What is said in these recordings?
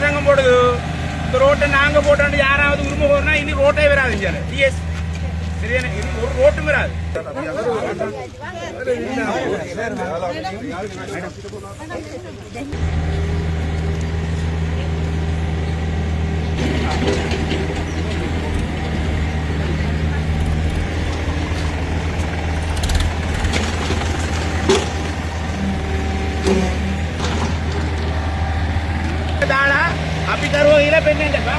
அரசாங்கம் போடுது. இந்த ரோட்டை நாங்கள் போட்டோம் யாராவது உரிமை கோரினா இனி ரோட்டே வராது இங்க. டிஎஸ் சரியான இனி ஒரு ரோட்டும் வராது. தானா අපි දරුවෝ කියලා පෙන්වන්න එපා.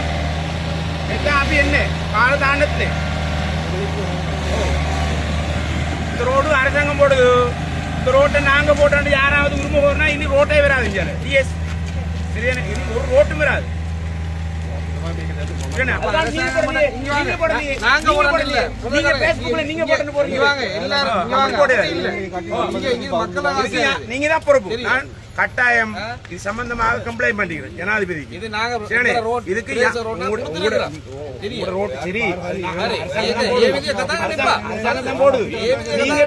එතන අපි එන්නේ කාල දාන්නත් නේ. இந்த ரோடு அரசாங்கம் போடுது இந்த ரோட்டை நாங்க போட்டோம் யாராவது உரிமை கோரினா இனி ரோட்டே வராது இங்க டிஎஸ் சரியான இனி ஒரு ரோட்டும் வராது என்ன, அதான் நீங்க போடுறீங்க. நீங்க போடுறீங்க. நாங்க நீங்க போடுறது போடுறீங்க. இல்ல. நீங்க Facebookல நீங்க போட்டுட்டு போறீங்க. இங்க வாங்க, எல்லாரும் இங்க அப்படி வாங்க. போடுறது. இல்ல. இங்க- இங்க மக்களால் இதுக்கு ஆசை. நீங்க தான் பொறுப்பு தெரியும். நான் கட்டாயம் இது சம்பந்தமாக கம்ப்ளைண்ட் பண்ணிக்கிறேன் ஜனாதிபதிக்கு இது நாங்க இதுக்கு. ரோட் சரி நீங்க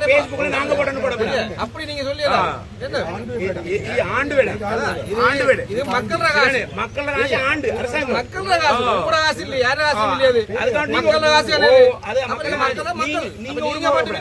போடணும் அப்படி நீங்க ஆண்டு வேலை ஆண்டு வேலை இது மக்கள் மக்கள் ராசி ஆண்டு அரசாங்கம் மக்கள் இல்லை யார மக்கள் அது மக்கள் மக்கள் நீங்க- நீங்க? அப்படி.